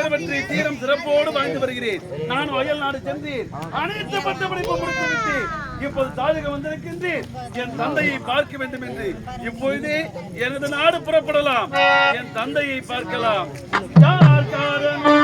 முரளி பற்றி தீரம் சிறப்போடு வாழ்ந்து வருகிறேன். நான் வயல் நாடு சென்றேன். அனைத்து பட்டப்படிப்பு முடித்துவிட்டு இப்போது தாஜக வந்திருக்கின்றேன். என் தந்தையை பார்க்க வேண்டும் என்று இப்பொழுதே எனது நாடு புறப்படலாம். என் தந்தையை பார்க்கலாம். யார் காரணம்?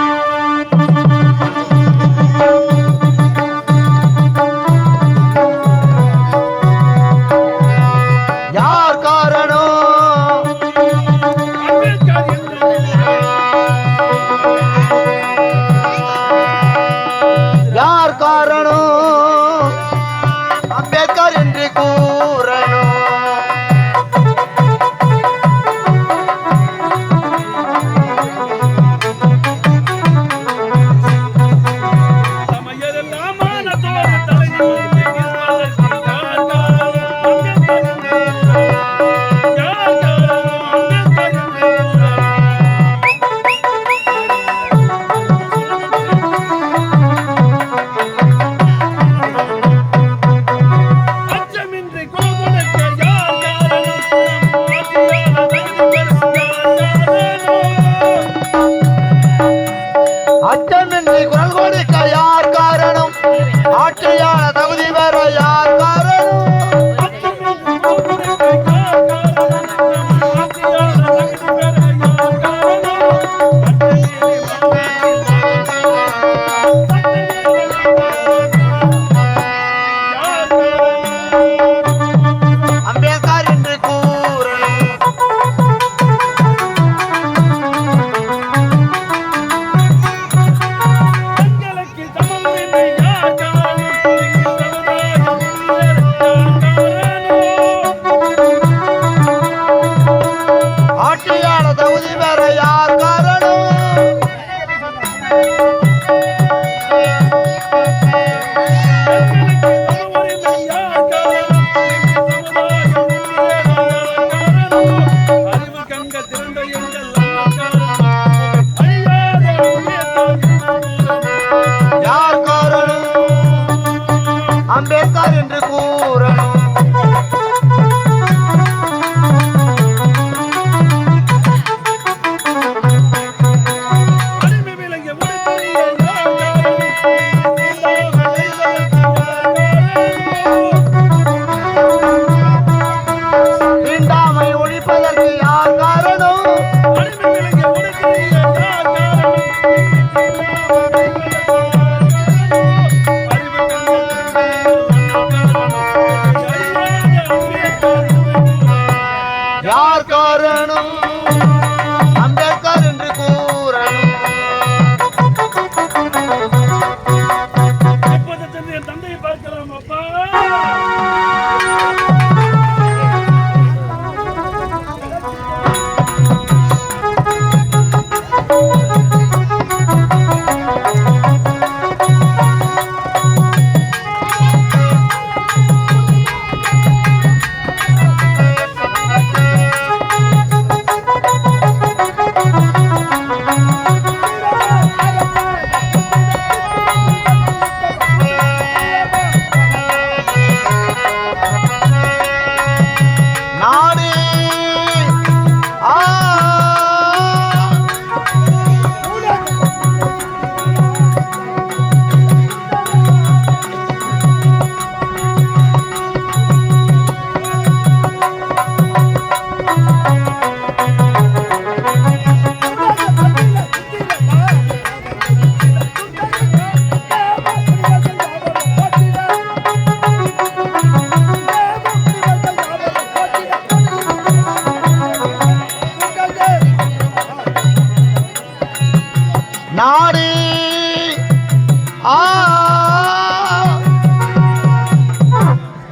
ஆ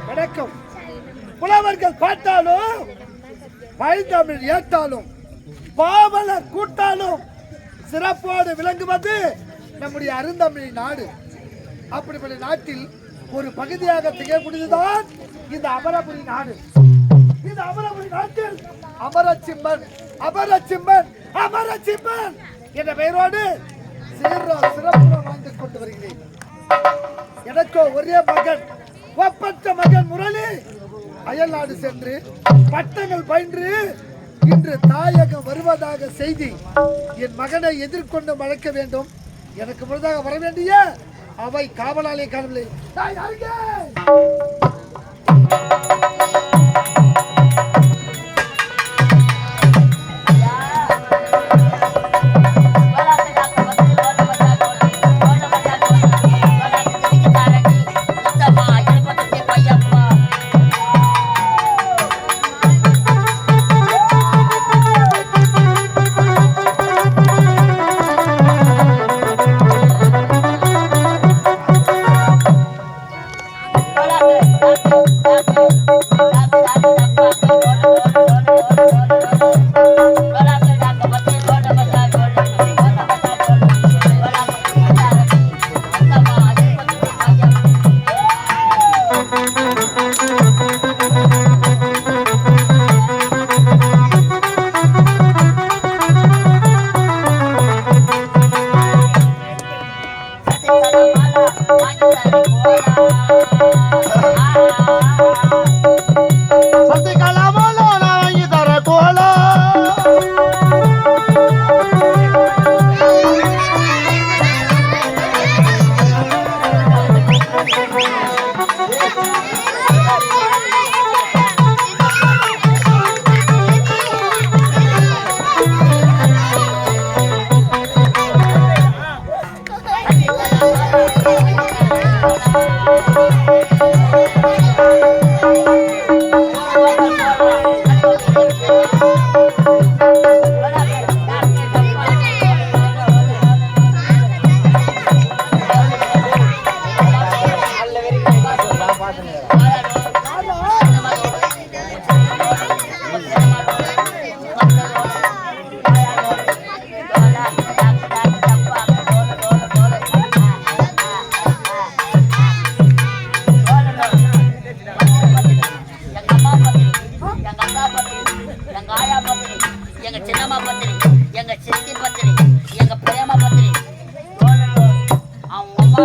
வணக்கம். புலவர்கள் பார்த்தாலும் பைந்தமிழ் ஏற்றாலும் பாவலர் கூட்டாலும் சிறப்போடு விளங்குவது நம்முடைய அருந்தமிழ் நாடு. அப்படிப்பட்ட நாட்டில் ஒரு பகுதியாக திகழக்கூடியதுதான் இந்த அமரபுரி நாடு. இந்த அமரபுரி நாட்டில் அமரச்சிம்மன் அமரச்சிம்மன் அமரச்சிம்மன் என்ற பெயரோடு சிறப்பு வாழ்ந்து கொண்டு வருகிறேன். எனக்கோ ஒரே மகன் ஒப்பற்ற மகன் முரளி. அயல்நாடு சென்று பட்டங்கள் பயின்று இன்று தாயகம் வருவதாக செய்தி. என் மகனை எதிர்கொண்டு வளர்க்க வேண்டும். எனக்கு முழுதாக வர வேண்டிய அவை காவலாலே காணவில்லை.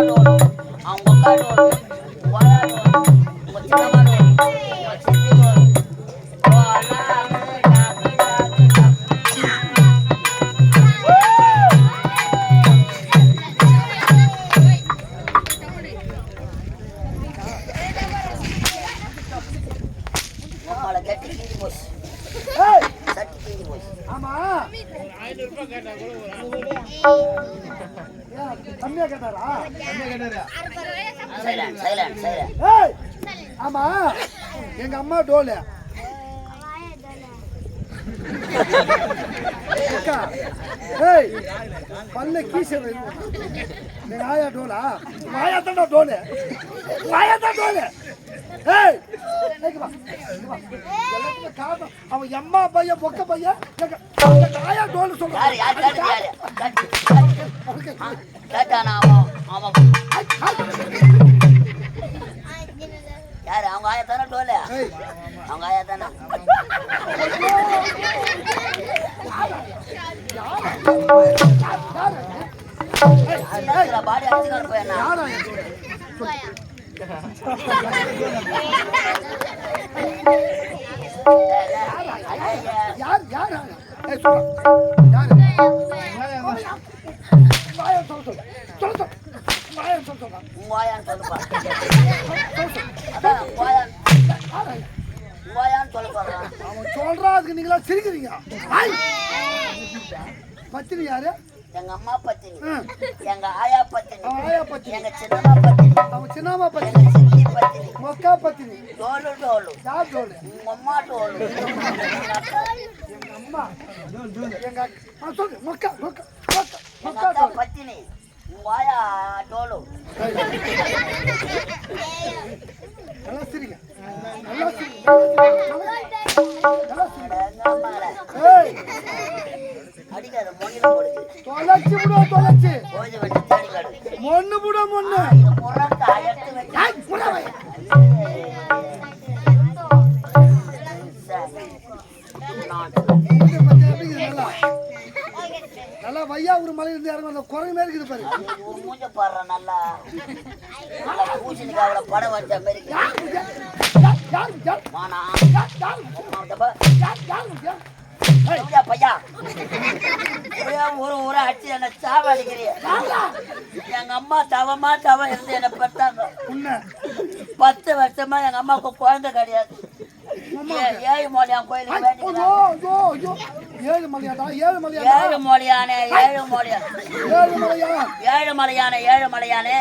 அவங்க அம்மா அவங்க அக்கா அக்கா, ஏய் பல்ல கீச எங்க ஆயா டோலா? வாயா தாண்டா டோலு. வாயா தான் டோலு. ஏய் அவன் எம்மா பையன் பொக்க பையன் ஆயா டோலு சொல்றான். யார்? அவங்க ஆயா தானே டோல அவங்க ஆயா தானே பாடி அடிச்சுக்காரு போயண்ணா யாரா சொல்ல சொல்ல. சொல்ல சொல்ல. சொல்ல சொல்லுப்பா. அவன் சொல்றா அதுக்கு நீங்களா சிரிக்கிறீங்க! பத்தினி யாரு? எங்க அம்மா பத்தினி. எங்க ஆயா பத்தினி. அவன் ஆயா பத்தினி. எங்க சின்னம்மா பத்தினி. அவன் சின்னம்மா பத்தினி. சித்தி பத்தினி. மொக்கா பத்தினி. டோலு டோலு. யார் டோலு? உங்க அம்மா டோலு எங்க அம்மா எங்க சொல்லு. மொக்கா மொக்கா மொக்கா மொக்கா பத்தினி. உங்க ஆயா டோலு. நல்லா சிரிங்க. நல்லா ஏய் நல்லா வையா ஒரு மலையில இருந்து இறங்க அந்த குரங்கு மாதிரி இருக்குது பாரு. ஒரு மூஞ்ச பாடுற நல்லா. பூசணிக்காவில படம் வச்ச மாதிரி பையா. ஒரே ஒரு அடிச்சு என்ன சாவடிக்கிறிய எங்க அம்மா தவமா தவ இருந்து என்ன பெற்றாங்க பத்து வருஷமா எங்க அம்மாவுக்கு குழந்தை கிடையாது. ஏழு மோடியான் கோயிலுக்கு ஏழு மலையாடா ஏழு மலையாடா ஏழு மலையானே ஏழு மலையானே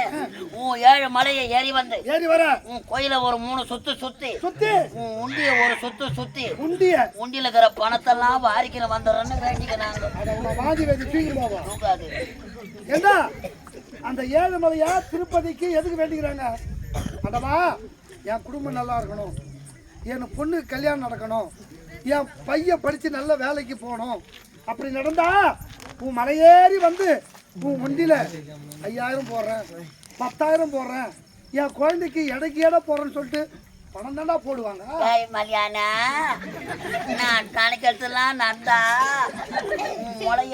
உன் ஏழு மலையை ஏறி வந்து ஏறி வர. உன் கோயில ஒரு மூணு சுத்து சுத்தி சுத்தி. உன் உண்டிய ஒரு சுத்து சுத்தி உண்டிய. உண்டியில இருக்கிற பணத்தெல்லாம் வாரிக்கிற வந்துடுறேன்னு வேண்டிக்கிறாங்க பாதி வேதி தூக்கி போவோம் என்ன? அந்த ஏழுமலையா திருப்பதிக்கு எதுக்கு வேண்டிக்கிறாங்க? அடவா என் குடும்பம் நல்லா இருக்கணும். என் பொண்ணுக்கு கல்யாணம் நடக்கணும். என் பையன் படித்து நல்ல வேலைக்கு போகணும். அப்படி நடந்தா உன் மலையேறி வந்து உன் ஒண்டியில் ஐயாயிரம் போடுறேன் பத்தாயிரம் போடுறேன். என் குழந்தைக்கு எடைக்கு போகிறேன்னு போடுறேன்னு சொல்லிட்டு பணம் தாண்டா போடுவாங்க. ஏய் மலியானா நான் கணக்கெடுத்துலாம் நடந்தா. உன் முளை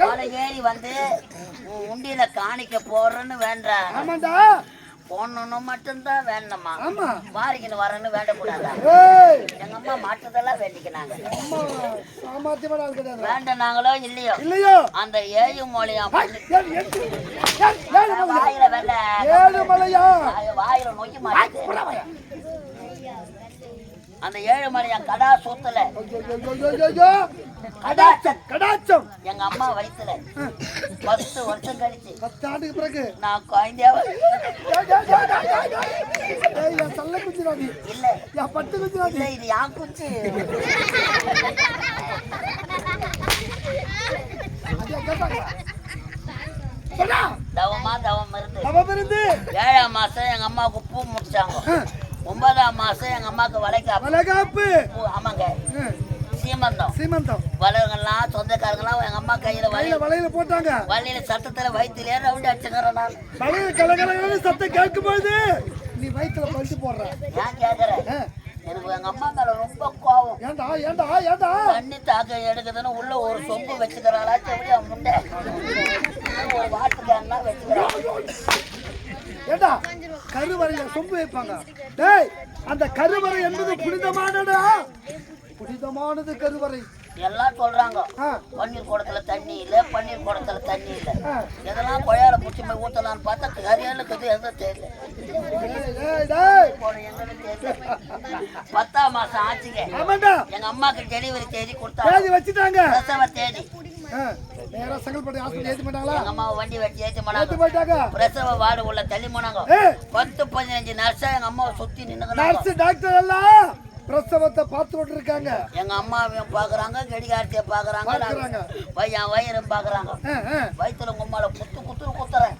மலை ஏறி வந்து. உண்டியில காணிக்க போடுறேன்னு வேண்டாம் ஆமாண்டா. போடணும்னு மட்டும்தான் வேண்டமா ஆமா. வாரிக்கின்னு வரேன்னு வேண்டக்கூடாதா? எங்க அம்மா மாற்றதெல்லாம் வேண்டிக்கினாங்க. வேண்டனாங்களோ இல்லையோ? இல்லையோ. அந்த ஏழு மலையா வாயில மலையா வாயில நோக்கி மாட்டேங்குது அந்த ஏழு மலையாம் கடா சூத்துல. கடாச்சம். கடாச்சம். எங்க அம்மா வயித்துல பத்து வருஷம் கழிச்சு. பத்து ஆண்டுக்கு பிறகு. நான் குழந்தையாவ என் சல்ல குச்சிராடி இல்ல. என் பட்டு குச்சிராடி இல்ல இது யான் குச்சி. தவமா தவம் இருந்து. அவன் இருந்து. ஏழாம் மாசம் எங்க அம்மாவுக்கு பூ முடிச்சாங்க. ஒன்பதாம் மாசம் எங்க அம்மாவுக்கு வளைக்காப்பு வளகாப்பு. ஆமாங்க. சீமந்தம். சீமந்தம். வளவங்கெல்லாம் சொந்தக்காரங்களாம் எங்க அம்மா கையில வலி கையில வளையல போட்டாங்க. வள்ளியில சத்தத்துல வயிற்றுலயே ரவுண்ட் அடிச்சுக்கிறேன் நான். வளையல கலகலன்னு சத்தம் கேட்கும் பொழுது நீ வயிற்றுல பழுத்து போடுற. ஏன் கேக்குறேன். எனக்கு எங்க அம்மா மேல ரொம்ப கோவம். ஏன்டா ஏன்டா ஏன்டா தண்ணி தாக்க எடுக்குதுன்னு உள்ள ஒரு சொம்பு வச்சுக்கிறாளா செவிலியா முண்டை ஒரு வாட்டுக்காரனா வச்சுக்கிறான். ஏண்டா? கருவறையில சொம்பு வைப்பாங்க. டேய் அந்த கருவறை என்பது புனிதமானடா புனிதமானது கருவறை. எல்லாம் சொல்றாங்க. பன்னீர் குடத்துல தண்ணி இல்ல பன்னீர் குடத்துல தண்ணி இல்ல. இதெல்லாம் கொழையால பிடிச்சி போய் ஊத்தலாம்னு பார்த்தா கரியாலுக்கு இது எந்த தெரியல. பத்தாம் மாசம் ஆச்சுங்க. எங்க அம்மாக்கு டெலிவரி தேதி கொடுத்தாங்க. தேதி வச்சுட்டாங்க. தேதி. நேரா செங்கல்பட்டு ஹாஸ்பிட்டல் ஏத்தி போட்டாங்களா அம்மா வண்டி ஏற்றி ஏத்தி போனாங்க. போயிட்டாங்க பிரசவ வார்டு உள்ள தள்ளி போனாங்க. பத்து பதினஞ்சு நர்ஸா எங்க அம்மாவை சுத்தி நின்னுக்கிறாங்க நர்ஸ் டாக்டர் எல்லாம் பிரசவத்தை பார்த்துட்டு இருக்காங்க. எங்க அம்மாவையும் பாக்குறாங்க கடிகாரத்தையும் பாக்குறாங்க. பையன் வயிறும் பாக்குறாங்க. வயிற்றுல கும்மால குத்து குத்துரு குத்துறேன்.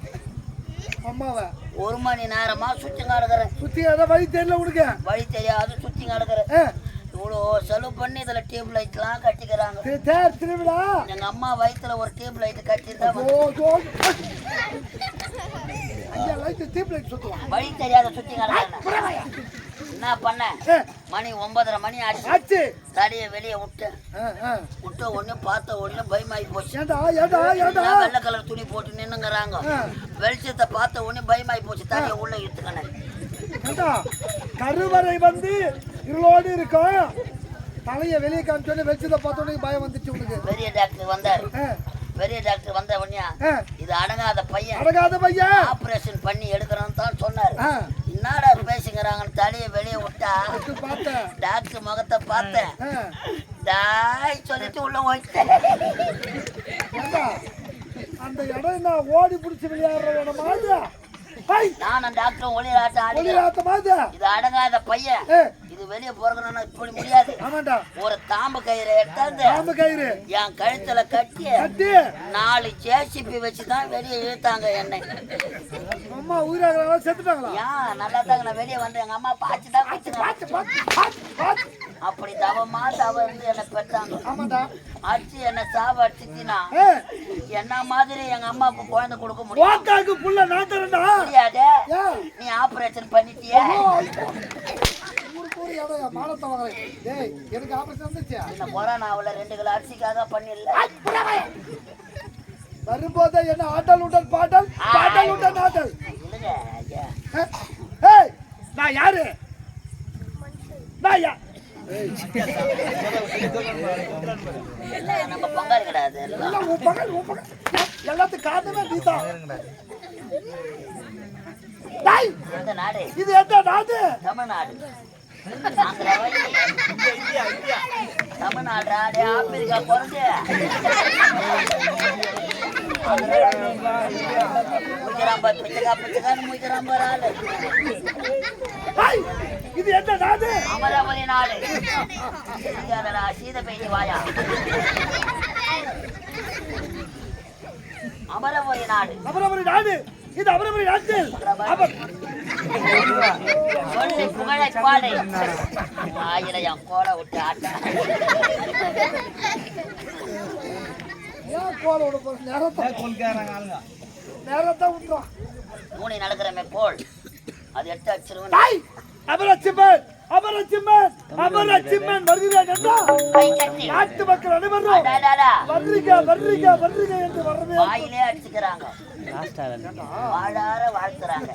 அம்மாவை. ஒரு மணி நேரமா சுத்தி கிடக்குறேன் சுத்தி வழி தெரியல உனக்கு. வழி தெரியாது சுத்தி கிடக்குறேன் இவ்வளோ செலவு பண்ணி இதுல டியூப் லைட்லாம் கட்டிக்கிறாங்க. திருவிழா. எங்க அம்மா வயித்துல ஒரு டியூப் லைட் சுத்துவான் வழி தெரியாத சுத்தி என்ன? பண்ணேன் ஏ, மணி ஒன்பதரை மணி ஆச்சு. தடியை வெளியே விட்டேன். விட்ட உடனே பார்த்த உடனே பயமாயி போச்சு. வெள்ளை கலர் துணி போட்டு நின்னுங்கிறாங்க. வெளிச்சத்தை பார்த்த உடனே பயமாயி போச்சு. தடியை உள்ள இழுத்துக்கினேன் ஏண்டா? கருவறை வந்து இருளோடு இருக்கும் தலையை வெளியே காமிச்சோடனே வெளிச்சத்தை பார்த்த உடனே பயம் வந்துச்சு உனக்கு. பெரிய டாக்டர் வந்தாரு. பெரிய டாக்டர் வந்த உடனே. இது அடங்காத பையன். அடங்காத பையன். ஆபரேஷன் பண்ணி எடுக்கிறோன்னு தான் சொன்னாரு. என்னடா பேசுங்கிறாங்கன்னு தலையை வெளியே விட்டா பார்த்தேன். டாக்டர் முகத்தை பார்த்தேன். டாய் சொல்லிட்டு உள்ள போயிட்டேன். அந்த இடம் நான் ஓடி பிடிச்சி விளையாடுற இடம் மாதிரி நானும் டாக்டரும் ஒளிராட்டம் ஒளிராத்த மாதிரி இது அடங்காத பையன். இது வெளியே போறதுன்னா இப்படி முடியாது. ஆமாண்டா. ஒரு தாம்பு கயிறை எடுத்தாந்து கயிறு. என் கழுத்துல கட்டி கட்டி. நாலு ஜேசிபி வச்சு தான் வெளியே இழுத்தாங்க என்னை. அம்மா உயிராக செத்துட்டாங்களா? ஏன் நல்லா தாங்க நான் வெளியே வந்து எங்க அம்மா தான் பார்த்து பார்த்து பார்த்து அப்படி தவமா தவ இருந்து என்னை பெற்றாங்க அடிச்சு என்ன சாவ அடிச்சுனா என்ன மாதிரி எங்க அம்மாவுக்கு குழந்தை கொடுக்க முடியும்? வாக்காக்கு புள்ள நான் தரேன்டா முடியாது நீ ஆபரேஷன் பண்ணிட்டியே? ஊருக்கு ஒரு இடம் மானத்தை வாங்குறேன். டேய் எனக்கு ஆபரேஷன் வந்துச்சா இந்த கொரோனாவில் ரெண்டு கிலோ அரிசிக்காக பண்ணிடல. வரும்போதே என்ன ஆட்டல் உண்டல் பாட்டல்? பாட்டல் உண்டல் ஆட்டல்? இல்லைங்க ஐயா. ஏ நான் யாரு? நான் யா எல்லாத்துக்கும் காரணமே நீதான். இது எந்த நாடு? தமிழ்நாடு. ஆந்திரா தமிழ்நாடு ஆப்பிரிக்கா பிறந்து முய்க்கிறான் பாரு, பிச்சைக்கா பிச்சைக்கான்னு முய்க்கிறான் ஆளு. இது எந்த நாடு அமராவதி நாடு சீத வாயா நாடு அமரபுரி நாடு இது அமரபுரி நாட்டில் சொல்லி புகழ பாடு ஆயிரம் என் கோலை விட்டு ஆட்டா ஏன் கோல விட போற நேரத்தை கொள்கிறாங்க நேரத்தை விட்டுறோம் மூணை நடக்கிறமே கோல் அது எட்டு அச்சிருவன் டேய் அபரச்சிம்மன் அபரச்சிம்மன் அமரச்சிம்மன் வருகிறேன் என்றா நாட்டு மக்கள் அனைவரும் வர்றீங்க வர்றீங்க வர்றீங்க என்று வரவே வாயிலே அடிச்சுக்கிறாங்க. வாழார வாழ்த்துறாங்க.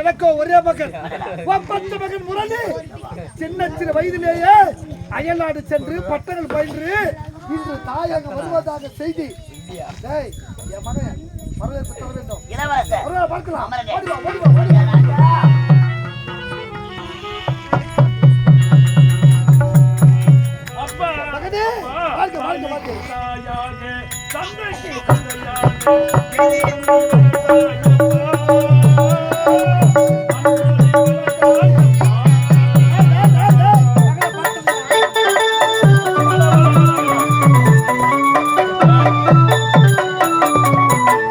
எனக்கோ ஒரே மகன். ஒப்பந்த மகன் முரளி. சின்ன சின்ன வயதிலேயே அயல்நாடு சென்று பட்டங்கள் பயின்று இன்று தாயகம் வருவதாக செய்தி. டேய் என் மகன் வரவேற்பு தர வேண்டும். பார்க்கலாம். தந்தைக்கு தந்தையானே